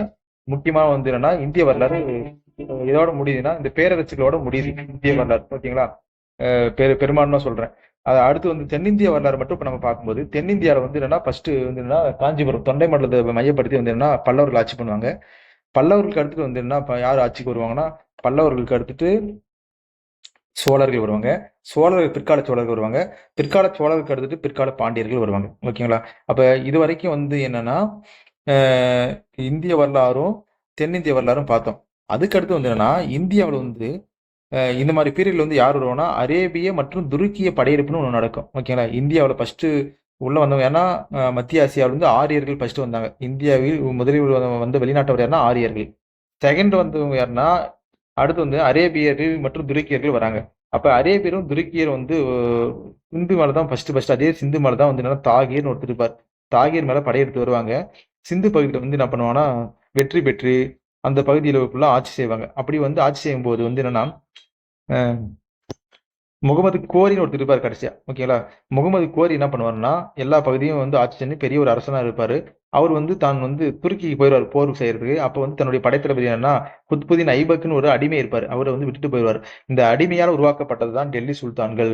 முக்கியமா வந்து என்னன்னா இந்திய வரலாறு இதோட முடியுதுன்னா இந்த பேரரசுகளோட முடியுது இந்திய வரலாறு ஓகேங்களா? பெரு பெரும்பான்மை சொல்றேன். அது அடுத்து வந்து தென்னிந்திய வரலாறு மட்டும் இப்ப நம்ம பார்க்கும்போது தென்னிந்தியாவில் வந்து என்னன்னா ஃபர்ஸ்ட் வந்து என்னன்னா காஞ்சிபுரம் தொண்டை மண்டலத்தை மையப்படுத்தி வந்து என்னன்னா பல்லவர்கள் ஆட்சி பண்ணுவாங்க. பல்லவர்களுக்கு அடுத்துட்டு வந்து என்ன யார் ஆட்சிக்கு வருவாங்கன்னா பல்லவர்களுக்கு அடுத்துட்டு சோழர்கள் வருவாங்க. சோழர்கள் பிற்கால சோழர்கள் வருவாங்க. பிற்கால சோழர்களுக்கு அடுத்துட்டு பிற்கால பாண்டியர்கள் வருவாங்க. ஓகேங்களா? அப்போ இது வரைக்கும் வந்து என்னன்னா இந்திய வரலாறும் தென்னிந்திய வரலாறும் பார்த்தோம். அதுக்கு அடுத்து வந்து என்னன்னா இந்தியாவில் வந்து இந்த மாதிரி பீரியட்ல வந்து யார் வருவாங்கன்னா அரேபிய மற்றும் துருக்கிய படையெடுப்புன்னு ஒன்று நடக்கும். ஓகேங்களா இந்தியாவில் ஃபஸ்ட்டு உள்ளே வந்தவங்க ஏன்னா மத்திய ஆசியாவில் வந்து ஆரியர்கள் ஃபஸ்ட்டு வந்தாங்க. இந்தியாவில் முதலில் வந்து வெளிநாட்டவர் யாருன்னா ஆரியர்கள். செகண்ட் வந்தவங்க யாருன்னா அடுத்து வந்து அரேபியர்கள் மற்றும் துருக்கியர்கள் வராங்க. அப்போ அரேபியரும் துருக்கியரும் வந்து சிந்து மேல தான் ஃபர்ஸ்ட் ஃபர்ஸ்ட் அதே சிந்து மலை தான் வந்து என்னன்னா தாகீர்னு ஒருத்தர் இருப்பார். தாகீர் மேலே படையெடுத்து வருவாங்க. சிந்து பகுதியில் வந்து என்ன பண்ணுவாங்கன்னா வெற்றி பெற்று அந்த பகுதியில் ஃபுல்லாக ஆட்சி செய்வாங்க. அப்படி வந்து ஆட்சி செய்யும் போது வந்து என்னன்னா முகமது கோரின்னு ஒருத்தர் இருப்பார் கடைசியா ஓகேங்களா? முகமது கோரி என்ன பண்ணுவாருன்னா எல்லா பகுதியும் வந்து ஆட்சி செஞ்சு பெரிய ஒரு அரசனா இருப்பாரு. அவர் வந்து தான் வந்து துருக்கிக்கு போயிடுவார் போர் செய்யறதுக்கு. அப்போ வந்து தன்னுடைய படைத்தளபதி என்னன்னா குத்புதீன் ஐபக்குன்னு ஒரு அடிமை இருப்பார். அவரை வந்து விட்டுட்டு போயிடுவார். இந்த அடிமையால் உருவாக்கப்பட்டது தான் டெல்லி சுல்தான்கள்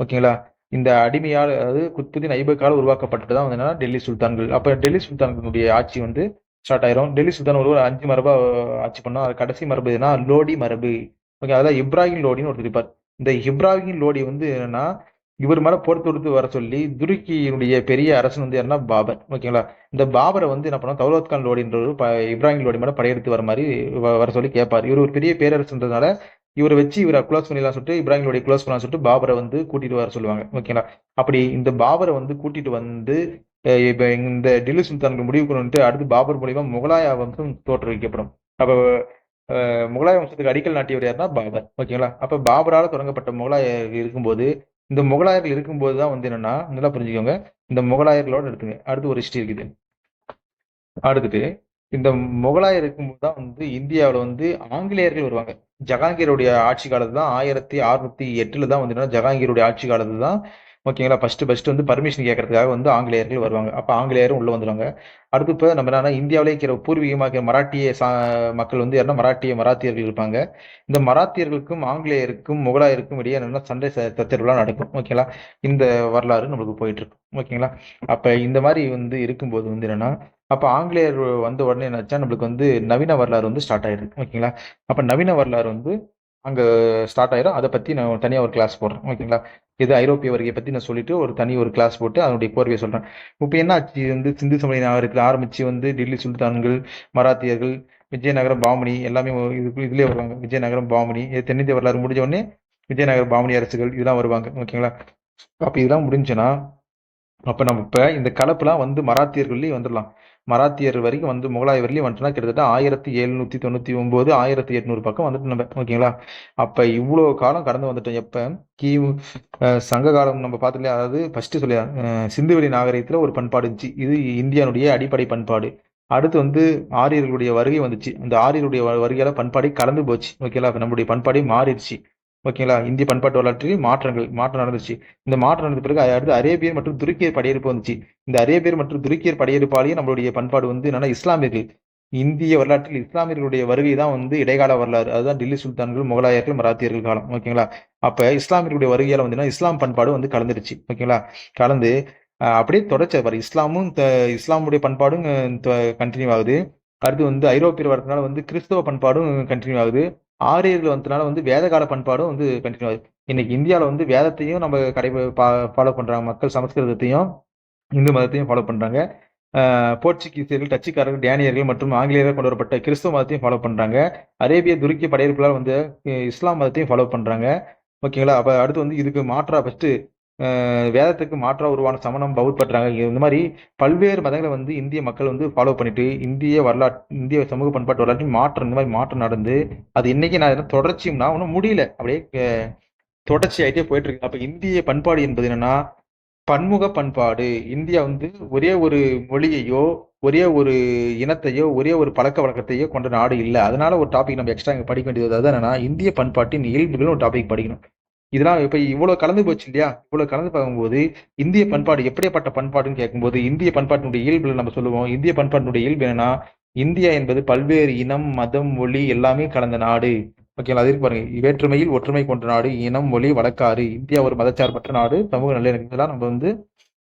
ஓகேங்களா? இந்த அடிமையால் அதாவது குத்புதீன் ஐபக்கால் உருவாக்கப்பட்டது தான் வந்து என்னன்னா டெல்லி சுல்தான்கள். அப்போ டெல்லி சுல்தான்களுடைய ஆட்சி வந்து ஸ்டார்ட் ஆயிரும். டெல்லி சுல்தான் ஒரு ஒரு அஞ்சு மரபா ஆட்சி பண்ணா கடைசி மரபு எதுனா லோடி மரபு. ஓகே அதான் இப்ராஹிம் லோடின்னு ஒருத்தர் இருப்பார். இந்த இப்ராஹிம் லோடி வந்து என்னன்னா இவர் மேல போர் தொடுத்து வர சொல்லி துருக்கியினுடைய பெரிய அரசன் வந்து யாருன்னா பாபர். ஓகேங்களா இந்த பாபரை வந்து என்ன பண்ணா தௌலத் கான் லோடின்றவர் ப- இப்ராஹிம் லோடி மேல படையெடுத்து வர மாதிரி வ- வர சொல்லி கேட்பார் இவர் ஒரு பெரிய பேரரசுன்றதுனால இவரை வச்சு இவரை க்ளோஸ் பண்ணிடலாம் சொல்லிட்டு இப்ராஹிம் லோடி க்ளோஸ் பண்ணலாம் சொல்லிட்டு பாபரை வந்து கூட்டிட்டு வர சொல்லுவாங்க. ஓகேங்களா அப்படி இந்த பாபரை வந்து கூட்டிட்டு வந்து இப்போ இந்த டெல்லி சுல்தானுக்கு முடிவு கொண்டு அடுத்து பாபர் மூலியமா முகலாய வம்சம் தோற்றுவிக்கப்படும். அப்போ முகலாய வம்சத்துக்கு அடிக்கல் நாட்டியவர் யாருன்னா பாபர். ஓகேங்களா? அப்ப பாபரால தொடங்கப்பட்ட முகலாயர் இருக்கும்போது இந்த முகலாயர்கள் இருக்கும்போது தான் வந்து என்னன்னா நல்லா புரிஞ்சுக்கோங்க. இந்த முகலாயர்களோட எடுத்துங்க அடுத்து ஒரு ஹிஸ்டரி இருக்குது. அடுத்துட்டு இந்த முகலாயர் இருக்கும்போது தான் வந்து இந்தியாவில் வந்து ஆங்கிலேயர்கள் வருவாங்க. ஜஹாங்கீருடைய ஆட்சி காலத்து தான் ஆயிரத்தி அறுநூத்தி எட்டுல தான் வந்து என்னன்னா ஜஹாங்கீருடைய ஆட்சி காலத்து தான் ஓகேங்களா? ஃபஸ்ட்டு ஃபஸ்ட்டு வந்து பர்மிஷன் கேட்கறதுக்காக வந்து ஆங்கிலேயர்கள் வருவாங்க. அப்போ ஆங்கிலேயரும் உள்ளே வந்துடுவாங்க அடுத்து இப்போ நம்ம என்னன்னா இந்தியாவிலே இருக்கிற பூர்வீகமாக மராட்டிய சா மக்கள் வந்து யாருன்னா மராட்டிய மராத்தியர்கள் இருப்பாங்க. இந்த மராத்தியர்களுக்கும் ஆங்கிலேயருக்கும் முகலாயருக்கும் இடையே என்னென்னா சண்டை ச- சச்சரவுலாம் நடக்கும். ஓகேங்களா? இந்த வரலாறு நம்மளுக்கு போயிட்டு இருக்கும் ஓகேங்களா? அப்போ இந்த மாதிரி வந்து இருக்கும்போது வந்து என்னென்னா அப்போ ஆங்கிலேயர் வந்த உடனே என்னாச்சா நம்மளுக்கு வந்து நவீன வரலாறு வந்து ஸ்டார்ட் ஆயிருக்கு. ஓகேங்களா? அப்போ நவீன வரலாறு வந்து அங்கே ஸ்டார்ட் ஆயிரும். அதை பற்றி நான் தனியாக ஒரு கிளாஸ் போடுறேன். ஓகேங்களா? இது ஐரோப்பிய வருகை பற்றி நான் சொல்லிட்டு ஒரு தனி ஒரு கிளாஸ் போட்டு அதனுடைய கோர்வையை சொல்கிறேன் இப்போ என்ன ஆச்சு? வந்து சிந்து சமய நாகரிகத்தில் ஆரம்பித்து வந்து டெல்லி சுல்தான்கள் மராத்தியர்கள் விஜயநகரம் பாமணி எல்லாமே இது இதுலேயே வருவாங்க. விஜயநகரம் பாமணி இது தென்னிந்திய வரலாறு முடிஞ்ச உடனே விஜயநகர பாமணி அரசுகள் இதெல்லாம் வருவாங்க. ஓகேங்களா? அப்போ இதெல்லாம் முடிஞ்சுன்னா அப்போ நம்ம இப்போ இந்த கலப்புலாம் வந்து மராத்தியர்கள்லேயும் வந்துடலாம் மராத்தியர் வரைக்கும் வந்து முகலாய வரையிலும் வந்துட்டுனா கிட்டத்தட்ட ஆயிரத்தி எழுநூத்தி தொண்ணூத்தி ஒன்பது ஆயிரத்தி எட்நூறு பக்கம் வந்துட்டு நம்ம ஓகேங்களா? அப்ப இவ்வளவு காலம் கடந்து வந்துட்டோம். எப்ப? கிமு சங்க காலம் நம்ம பார்த்துலையா அதாவது ஃபர்ஸ்ட் சொல்லியா சிந்துவெளி நாகரிகத்துல ஒரு பண்பாடு இருந்துச்சு. இது இந்தியானுடைய அடிப்படை பண்பாடு. அடுத்து வந்து ஆரியர்களுடைய வருகை வந்துச்சு. அந்த ஆரியர்களுடைய வருகையால பண்பாடே கலந்து போச்சு. ஓகேங்களா? அப்ப நம்மளுடைய பண்பாடே மாறிடுச்சு. ஓகேங்களா? இந்திய பண்பாட்டு வரலாற்றில் மாற்றங்கள் மாற்றம் நடந்துச்சு. இந்த மாற்றம் நடந்த பிறகு அடுத்து அரேபியர் மற்றும் துருக்கியர் படையெடுப்பு வந்துச்சு. இந்த அரேபியர் மற்றும் துருக்கியர் படையெடுப்பாலேயே நம்மளுடைய பண்பாடு வந்து என்னன்னா இஸ்லாமியர்கள். இந்திய வரலாற்றில் இஸ்லாமியர்களுடைய வருகை தான் வந்து இடைக்கால வரலாறு. அதுதான் டெல்லி சுல்தான்கள் முகலாயர்கள் மராத்தியர்கள் காலம். ஓகேங்களா? அப்ப இஸ்லாமியர்களுடைய வருகையால வந்து இஸ்லாம் பண்பாடு வந்து கலந்துருச்சு ஓகேங்களா? கலந்து அப்படியே தொடர்ச்சி பாரு. இஸ்லாமும் இஸ்லாமுடைய பண்பாடும் கண்டினியூ ஆகுது. அடுத்து வந்து ஐரோப்பியர் வரதுனால வந்து கிறிஸ்தவ பண்பாடும் கண்டினியூ ஆகுது. ஆரியர்கள் வந்ததுனால வந்து வேதகால பண்பாடும் வந்து கண்டினியூ ஆகுது. இன்னைக்கு இந்தியாவில் வந்து வேதத்தையும் நம்ம கடை ஃபாலோ பண்றாங்க. மக்கள் சமஸ்கிருதத்தையும் இந்து மதத்தையும் ஃபாலோ பண்றாங்க. போர்ச்சுகீசியர்கள் டச்சுக்காரர்கள் டேனியர்கள் மற்றும் ஆங்கிலேயர்கள் கொண்டு வரப்பட்ட கிறிஸ்துவ மதத்தையும் ஃபாலோ பண்றாங்க. அரேபிய துருக்கிய படையெடுப்புகளால் வந்து இஸ்லாம் மதத்தையும் ஃபாலோ பண்றாங்க. ஓகேங்களா? அப்ப அடுத்து வந்து இதுக்கு மாற்றா ஃபஸ்ட்டு வேதத்துக்கு மாற்றாக உருவான சமணம் பௌத் பண்றாங்க இந்த மாதிரி பல்வேறு மதங்களை வந்து இந்திய மக்கள் வந்து ஃபாலோ பண்ணிட்டு இந்திய வரலாற்று இந்திய சமூக பண்பாட்டு வரலாற்றில் மாற்றம் இந்த மாதிரி மாற்றம் நடந்து அது இன்னைக்கு நான் என்ன தொடர்ச்சியும்னா ஒன்றும் முடியல. அப்படியே தொடர்ச்சி ஆகிட்டே போயிட்டு இருக்கு அப்போ இந்திய பண்பாடு என்பது என்னன்னா பன்முக பண்பாடு. இந்தியா வந்து ஒரே ஒரு மொழியையோ ஒரே ஒரு இனத்தையோ ஒரே ஒரு பழக்க வழக்கத்தையோ கொண்ட நாடு இல்லை. அதனால ஒரு டாபிக் நம்ம எக்ஸ்ட்ரா இங்கே படிக்க வேண்டியது. அதாவது என்னன்னா இந்திய பண்பாட்டின் இயல்புகள் ஒரு டாபிக் படிக்கணும். இதெல்லாம் இப்ப இவ்வளவு கலந்து போச்சு இல்லையா இவ்வளவு கலந்து பார்க்கும்போது இந்திய பண்பாடு எப்படிப்பட்ட பண்பாடுன்னு கேட்கும்போது இந்திய பண்பாட்டினுடைய இயல்புகள் நம்ம சொல்லுவோம். இந்திய பண்பாட்டினுடைய இயல்பு என்னன்னா இந்தியா என்பது பல்வேறு இனம் மதம் மொழி எல்லாமே கலந்த நாடு. ஓகேங்களா? அது இருக்கு பாருங்க. வேற்றுமையில் ஒற்றுமை கொண்ட நாடு இனம் மொழி வழக்காறு. இந்தியா ஒரு மதச்சார்பற்ற நாடு சமூக நல்லிணக்கம் இதெல்லாம் நம்ம வந்து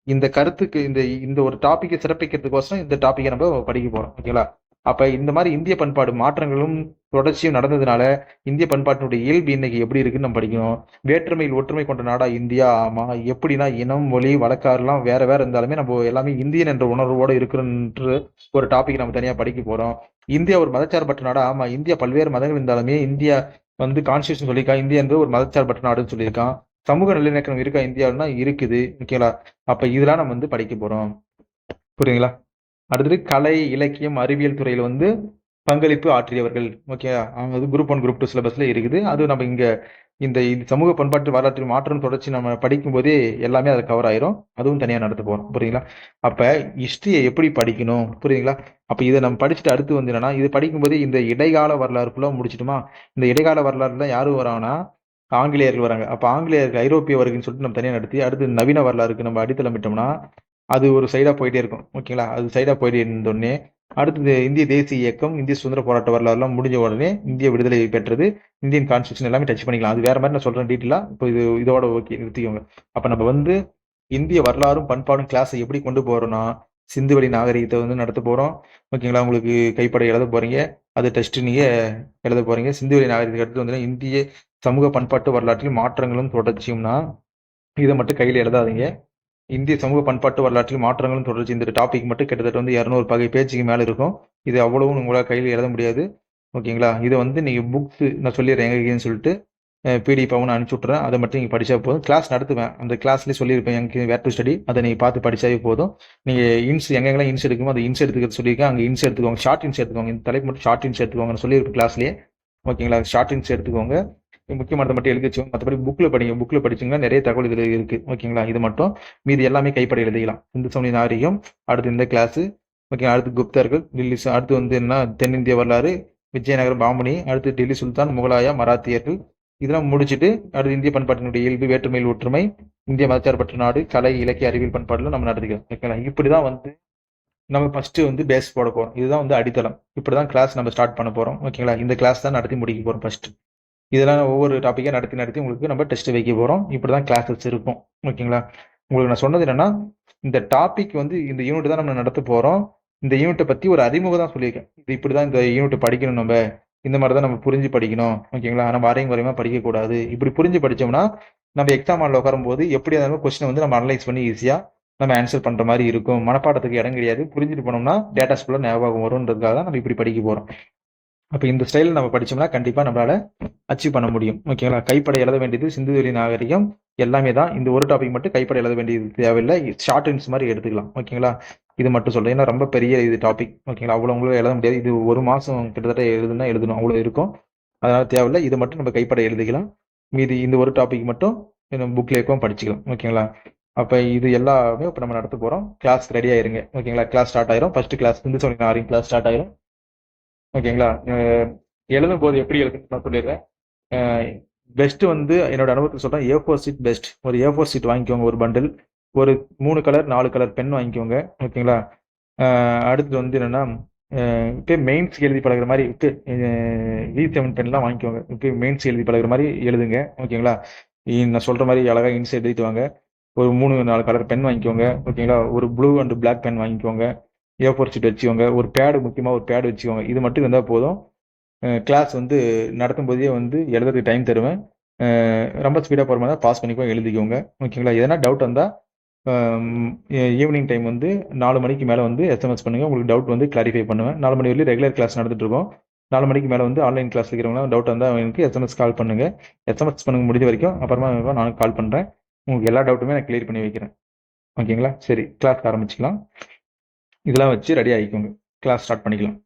இந்த கருத்துக்கு இந்த இந்த ஒரு டாபிக்கை சிறப்பிக்கிறதுக்கோசரம் இந்த டாபிக்கை நம்ம படிக்க போறோம். ஓகேங்களா? அப்ப இந்த மாதிரி இந்திய பண்பாடு மாற்றங்களும் தொடர்ச்சியும் நடந்ததுனால இந்திய பண்பாட்டினுடைய இயல்பு இன்னைக்கு எப்படி இருக்குன்னு நம்ம படிக்கணும். வேற்றுமையில் ஒற்றுமை கொண்ட நாடா இந்தியா ஆமா. எப்படின்னா இனம் மொழி வழக்காறுலாம் வேற வேற இருந்தாலுமே நம்ம எல்லாமே இந்தியன் என்ற உணர்வோடு இருக்கிறன்ற ஒரு டாபிக் நம்ம தனியா படிக்க போறோம். இந்தியா ஒரு மதச்சார்பற்ற நாடா ஆமா. இந்தியா பல்வேறு மதங்கள் இருந்தாலுமே இந்தியா வந்து கான்ஸ்டியூஷன் சொல்லியிருக்கா இந்தியா என்பது ஒரு மதச்சார்பற்ற நாடுன்னு சொல்லியிருக்கான். சமூக நல்லிணக்கம் இருக்கா இந்தியாவில்னா இருக்குது. ஓகேங்களா அப்ப இதெல்லாம் நம்ம வந்து படிக்க போறோம். புரியுங்களா அடுத்தது கலை இலக்கியம் அறிவியல் துறையில் வந்து பங்களிப்பு ஆற்றியவர்கள். ஓகே அவங்க வந்து குரூப் ஒன் குரூப் டூ சிலபஸ்ல இருக்குது. அது நம்ம இங்க இந்த சமூக பண்பாட்டு வரலாற்று மாற்றம் தொடர்ச்சி நம்ம படிக்கும் போதே எல்லாமே அது கவர் ஆயிரும். அதுவும் தனியா நடத்த போறோம். புரியுங்களா அப்ப ஹிஸ்டரியை எப்படி படிக்கணும்? புரியுங்களா அப்ப இதை நம்ம படிச்சுட்டு அடுத்து வந்து என்னன்னா இது படிக்கும்போது இந்த இடைக்கால வரலாறுக்குள்ள முடிச்சிட்டுமா? இந்த இடைக்கால வரலாறுல யாரும் வராங்கன்னா ஆங்கிலேயர்கள் வராங்க. அப்ப ஆங்கிலேயர்கள் ஐரோப்பிய வருகைன்னு சொல்லிட்டு நம்ம தனியா நடத்தி அடுத்து நவீன வரலாறுக்கு நம்ம அடித்தளமிட்டோம்னா அது ஒரு சைடாக போயிட்டே இருக்கும். ஓகேங்களா? அது சைடாக போயிட்டே இருந்தோடனே அடுத்தது இந்திய தேசிய இயக்கம் இந்திய சுதந்திர போராட்ட வரலாறுலாம் முடிஞ்ச உடனே இந்திய விடுதலை பெற்றது இந்தியன் கான்ஸ்டியூஷன் எல்லாமே டச் பண்ணிக்கலாம். அது வேற மாதிரி நான் சொல்றேன் டீட்டெயிலாக இப்போ இது இதோட ஓகே நிறுத்திக்கோங்க. அப்போ நம்ம வந்து இந்திய வரலாறும் பண்பாடும் கிளாஸை எப்படி கொண்டு போகிறோன்னா சிந்து வழி நாகரிகத்தை வந்து நடத்த போகிறோம் ஓகேங்களா? உங்களுக்கு கைப்பட எழுத போகிறீங்க அது டெஸ்ட் நீங்க எழுத போகிறீங்க சிந்து வழி நாகரிகத்தை எடுத்து வந்து இந்திய சமூக பண்பாட்டு வரலாற்றில் மாற்றங்களும் தொடர்ச்சியும்னா இதை மட்டும் கையில் எழுதாதீங்க. இந்திய சமூக பண்பாட்டு வரலாற்றில் மாற்றங்களும் தொடர்ச்சி. இந்த டாபிக் மட்டும் கிட்டத்தட்ட வந்து இரநூறு பகை பேஜுக்கு மேலே இருக்கும். இது அவ்வளவும் உங்களால் கையில் எழுத முடியாது. ஓகேங்களா? இதை வந்து நீங்கள் புக்ஸ் நான் சொல்லிடுறேன் எங்கேன்னு சொல்லிட்டு பிடிஎஃப் நான் அனுப்பிச்சி விட்றேன் அதை மட்டும் நீங்கள் படித்தா போதும். கிளாஸ் நடத்துவேன். அந்த கிளாஸ்லேயே சொல்லியிருப்பேன். எனக்கு வேர் டு ஸ்டடி அதை நீங்கள் பார்த்து படித்தாவே போதும். நீங்கள் இன்ஸ் எங்கெங்கெல்லாம் இன்ஸ் எடுக்குமோ அதை இன்ஸ் எடுத்துக்கிறது சொல்லியிருக்கேன். அங்கே இன்ஸ் எடுத்துக்கோங்க. ஷார்ட் இன்ஸ் எடுத்துக்கோங்க. இந்த தலைப்பு மட்டும் ஷார்ட் இன்ஸ் எடுத்துக்கோங்கன்னு சொல்லியிருப்பேன் கிளாஸ்லேயே ஓகேங்களா? ஷார்ட் இன்ஸ் எடுத்துக்கோங்க. முக்கியமானதை மட்டும் எழுதி வச்சுக்கோங்க. மற்றபடி புக்கில் படிங்க புக்கில் படிச்சிங்கன்னா நிறைய தகவல் இதில் இருக்குது ஓகேங்களா இது மட்டும். மீதி எல்லாமே கைப்பட எழுதிக்கலாம். இந்த சமணி நாரியம் அடுத்து இந்த கிளாஸு ஓகே அடுத்து குப்தர்கள் டெல்லி அடுத்து வந்து என்ன? தென்னிந்திய வரலாறு விஜயநகரம் பாமணி அடுத்து டெல்லி சுல்தான் முகலாயா மராத்தியர்கள். இதெல்லாம் முடிச்சுட்டு அடுத்து இந்திய பண்பாட்டினுடைய இயல்பு வேற்றுமையில் ஒற்றுமை இந்திய மதச்சார்பற்ற நாடு கலை இலக்கிய அறிவியல் பண்பாடுல நம்ம நடத்திக்கலாம் ஓகேங்களா இப்படி தான் வந்து நம்ம ஃபர்ஸ்ட் வந்து பேஸ் போட போகிறோம் இதுதான் வந்து அடித்தளம். இப்படி தான் கிளாஸ் நம்ம ஸ்டார்ட் பண்ண போகிறோம் ஓகேங்களா இந்த கிளாஸ் தான் நடத்தி முடிக்க போகிறோம் ஃபர்ஸ்ட் இதெல்லாம் ஒவ்வொரு டாப்பிக்காக நடத்தி நடத்தி உங்களுக்கு நம்ம டெஸ்ட் வைக்க போகிறோம் இப்படி தான் கிளாஸஸ் இருக்கும். ஓகேங்களா? உங்களுக்கு நான் சொன்னது என்னன்னா இந்த டாபிக் வந்து இந்த யூனிட் தான் நம்ம நடத்த போகிறோம் இந்த யூனிட்டை பற்றி ஒரு அறிமுகம் தான் சொல்லியிருக்கேன். இது இப்படி தான் இந்த யூனிட் படிக்கணும் நம்ம. இந்த மாதிரி தான் நம்ம புரிஞ்சு படிக்கணும். ஓகேங்களா? நம்ம அரையும் வரையுமா படிக்கக்கூடாது. இப்படி புரிஞ்சு படித்தோம்னா நம்ம எக்ஸாம் ஹாலில் உட்காரும்போது எப்படி இருந்தாலும் கொஸ்டினை வந்து நம்ம அனலைஸ் பண்ணி ஈஸியாக நம்ம ஆன்சர் பண்ணுற மாதிரி இருக்கும். மனப்பாடத்துக்கு இடம் கிடையாது. புரிஞ்சுட்டு போனோம்னா டேட்டாஸ் ஃபுல்லாக ஞாபகம் வரும்ன்றதுக்காக தான் நம்ம இப்படி படிக்க போகிறோம் அப்போ இந்த ஸ்டைலில் நம்ம படித்தோம்னா கண்டிப்பாக நம்மளால் அச்சீவ் பண்ண முடியும். ஓகேங்களா கைப்பட எழுத வேண்டியது சிந்துவெளி நாகரிகம் எல்லாமே தான். இந்த ஒரு டாபிக் மட்டும் கைப்பட எழுத வேண்டியது தேவையில்லை. ஷார்ட் இன்ஸ் மாதிரி எடுத்துக்கலாம். ஓகேங்களா இது மட்டும் சொல்கிறேன் ஏன்னா ரொம்ப பெரிய இது டாபிக் ஓகேங்களா அவ்வளோ உங்களுக்கு எழுத முடியாது. இது ஒரு மாதம் கிட்டத்தட்ட எழுதுனா எழுதணும். அவ்வளோ இருக்கும். அதனால் தேவையில்லை. இது மட்டும் நம்ம கைப்பட எழுதிக்கலாம். மீதி இந்த ஒரு டாபிக் மட்டும் புக்ல இருக்கும். படிச்சுக்கலாம். ஓகேங்களா அப்போ இது எல்லாமே இப்போ நம்ம நடத்த போகிறோம் கிளாஸ் ரெடி ஆயிருங்க. ஓகேங்களா கிளாஸ் ஸ்டார்ட் ஆயிரும். ஃபர்ஸ்ட் கிளாஸ் வந்து சொல்லி ஆறு கிளாஸ் ஸ்டார்ட் ஆயிரும். ஓகேங்களா? எழுதும் போது எப்படி எழுதுன்னு நான் சொல்லிடுறேன். பெஸ்ட் வந்து என்னோட அனுபவத்தில் சொல்றேன். ஏ ஃபோர் சீட் பெஸ்ட் ஒரு ஏ ஃபோர் சீட் வாங்கிக்கோங்க ஒரு பண்டில் ஒரு மூணு கலர் நாலு கலர் பென் வாங்கிக்கோங்க ஓகேங்களா? அடுத்தது வந்து என்னன்னா இப்போ மெயின்ஸ் எழுதி பழகுற மாதிரி இப்போ வி செவன் பென்லாம் வாங்கிக்கோங்க. இப்போ மெயின்ஸ் எழுதி பழகுற மாதிரி எழுதுங்க ஓகேங்களா? நான் சொல்ற மாதிரி அழகாக இன்சைட் எழுதிட்டு வாங்க. ஒரு மூணு நாலு கலர் பென் வாங்கிக்கோங்க ஓகேங்களா? ஒரு ப்ளூ அண்ட் பிளாக் பென் வாங்கிக்கோங்க. ஏ ஃபோர் சீட் வச்சுக்கோங்க. ஒரு பேடு முக்கியமாக ஒரு பேடு வச்சுக்கோங்க. இது மட்டும் இருந்தால் போதும். கிளாஸ் வந்து நடத்தும் போதே வந்து எழுதுறதுக்கு டைம் தருவேன். ரொம்ப ஸ்பீடாக போகிற மாதிரி பாஸ் பண்ணிக்கோ எழுதிக்கோங்க ஓகேங்களா? எதனா டவுட் வந்தால் ஈவினிங் டைம் வந்து நாலு மணிக்கு மேலே வந்து எஸ்எம்எஸ் பண்ணுங்கள் உங்களுக்கு டவுட் வந்து கிளாரிஃபை பண்ணுவேன். நாலு மணி வரையும் ரெகுலர் கிளாஸ் நடந்துட்டு இருக்கோம் நாலு மணிக்கு மேலே வந்து ஆன்லைன் கிளாஸ் இருக்கிறவங்க டவுட் வந்தால் எனக்கு எஸ்எம்எஸ் கால் பண்ணுங்கள் எஸ்எம்எஸ் பண்ணுங்க. முடிஞ்ச வரைக்கும். அப்புறமா நான் கால் பண்ணுறேன் உங்களுக்கு எல்லா டவுட்டுமே நான் கிளியர் பண்ணி வைக்கிறேன். ஓகேங்களா? சரி கிளாஸ் ஆரம்பிச்சிக்கலாம். இதெல்லாம் வச்சு ரெடி ஆகிக்கோங்க. கிளாஸ் ஸ்டார்ட் பண்ணிக்கலாம்.